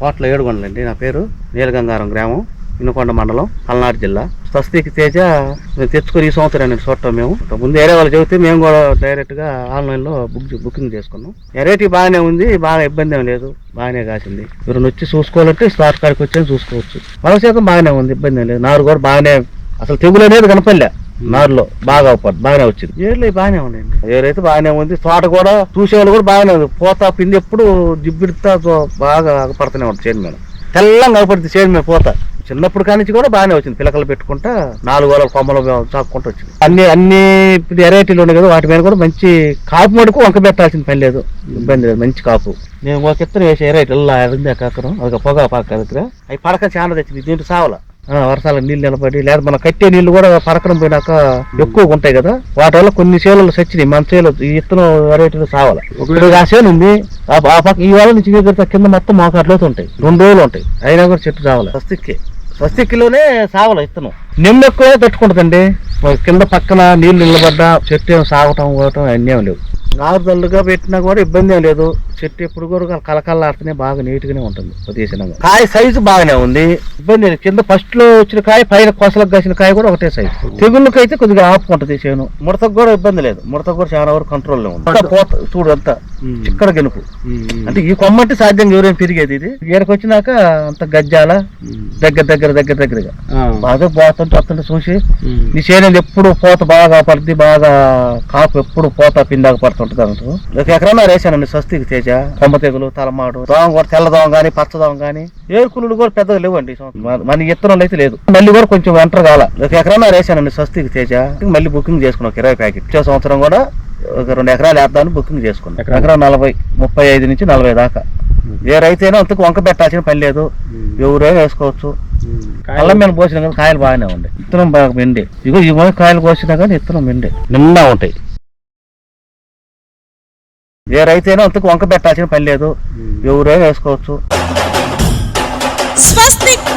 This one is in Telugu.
కోట్ల ఏడుగొండలండి నా పేరు నీలగంగారం గ్రామం ఇనుకొండ మండలం పల్నాడు జిల్లా. స్వస్తికి తేజ మేము తెచ్చుకొని ఈ సంవత్సరం నేను చూడటం మేము. ముందు వేరే వాళ్ళు చెబితే మేము కూడా డైరెక్ట్గా ఆన్లైన్లో బుక్ బుకింగ్ చేసుకున్నాం. వెరైటీ బాగానే ఉంది బాగా ఇబ్బంది ఏం లేదు. బాగానే కాసింది. ఎవరైనా వచ్చి చూసుకోవాలంటే స్టార్ట్ కాడికి వచ్చి చూసుకోవచ్చు. పొల శాతం బాగానే ఉంది ఇబ్బంది ఏం లేదు. నారు కూడా బాగానే అసలు తెగులు అనేది కనపడలే. నారులో బాగా అవుపడు బాగానే వచ్చింది. ఏర్లు బాగానే ఉన్నాయండి ఏరైతే బాగానే ఉంది. తోట కూడా చూసేవాళ్ళు కూడా బాగానే ఉంది. పోతా పిండి ఎప్పుడు జిబ్బిడితా బాగా పడుతూనే ఉంటుంది చేను మీద. తెల్లంగా అవపడుతుంది చేను మీద పోత. చిన్నప్పుడు కానించి కూడా బాగానే వచ్చింది. పిలకలు పెట్టుకుంటా నాలుగు వేల కొమ్మలు చాక్కుంటూ వచ్చింది. అన్ని అన్ని వెరైటీలు ఉన్నాయి కదా వాటి మీద కూడా మంచి కాపు మటుకు వంక పెట్టాల్సిన పని లేదు. ఇబ్బంది లేదు. మంచి కాపు. నేను ఒక ఇత్తనం వేసే వెరైటీ. ఇలా అరింది కాకరం. ఒక పొగ పాక దగ్గర. అవి పడక చాలా తెచ్చింది. దీంట్లో సావల. వర్షాలకు నీళ్ళు నిలబడి లేదా మనం కట్టే నీళ్ళు కూడా పరకడం పోయినాక ఎక్కువగా ఉంటాయి కదా. వాటి వల్ల కొన్ని చేలు సచ్చినాయి మన చేలు ఈ ఇత్తనం వెరైటీలు సావాలి. ఆ చేను ఉంది ఆ పక్క ఈ వాళ్ళ నుంచి దగ్గర కింద మొత్తం మోకాట్లోతో ఉంటాయి. రెండు రోజులు ఉంటాయి. అయినా కూడా చెట్టు సావాలి. స్వస్తిక్కి. స్వస్తిక్కిలోనే సావాలి ఇత్తనం నిమ్మ ఎక్కువే తట్టుకుంటుందండి కింద పక్కన నీళ్ళు నిలబడ్డా చెట్టు ఏం సాగటం పోవటం అన్నీ లేవు. నారుదల్లుగా పెట్టినా కూడా ఇబ్బంది ఏం లేదు. చెట్టు ఎప్పుడు కూడా కలకల్లాడుతూనే బాగా నీట్ గానే ఉంటుంది ప్రదేశంగా కాయ సైజు బాగానే ఉంది. ఇబ్బంది లేదు కింద ఫస్ట్లో వచ్చిన కాయ పైన కొసలకు కాసిన కాయ కూడా ఒకటే సైజు తెగుళ్ళకి అయితే కొద్దిగా ఆపుకుంటది చేను ముడతకు కూడా ఇబ్బంది లేదు. ముడతకు కూడా చాలా వరకు కంట్రోల్లో ఉంది. పోత చూడు అంతా. చిక్కడ గెనుపు అంటే ఈ కొమ్మ అంటే సాధ్యంగా ఎవరేం పెరిగేది ఇది? ఈడకి వచ్చినాక అంత గజ్జాల దగ్గర దగ్గర దగ్గర దగ్గరగా. బాగా పోతుంటే వస్తుంటే చూసి నీ చేనేది ఎప్పుడు పోత బాగా పడుతుంది బాగా కాపు ఎప్పుడు పోత పిండాక పడుతుంటది అంటారు ఒక ఎకరాన వేసానండి స్వస్తికి తేజ కొమ్మ తెగులు తలమాడు దోమ కూడా తెల్ల దోమ కానీ పచ్చ దోమ కానీ ఏరుకులు కూడా పెద్దగా లేవండి. మన- ఇత్తనాలు అయితే లేదు. మళ్ళీ కూడా కొంచెం ఎంటర్ కాల ఒక ఎకరాన వేసానండి స్వస్తికి తేజ. మళ్ళీ బుకింగ్ చేసుకున్నాం ఒక ఇరవై ప్యాకెట్ వచ్చే సంవత్సరం కూడా ఒక రెండు ఎకరాలు వేద్దామని బుకింగ్ చేసుకున్నాం. ఎకరా నలభై ముప్పై ఐదు నుంచి నలభై దాకా. ఏ రైతైనా అంతకు వంక పెట్టాల్సిన పని లేదు. ఎవరైనా వేసుకోవచ్చు. అల్లం మీద పోసినా కానీ కాయలు బాగానే ఉండే. ఇత్తనం బాగా మెండే ఇగో ఈ మొదటి కాయలు కోసినా కానీ ఇత్తనం మెండే నిండా ఉంటాయి. ఏ రైతైనా అంతకు వంక పెట్టాల్సిన పని లేదు. ఎవరైనా వేసుకోవచ్చు. స్వస్తిక్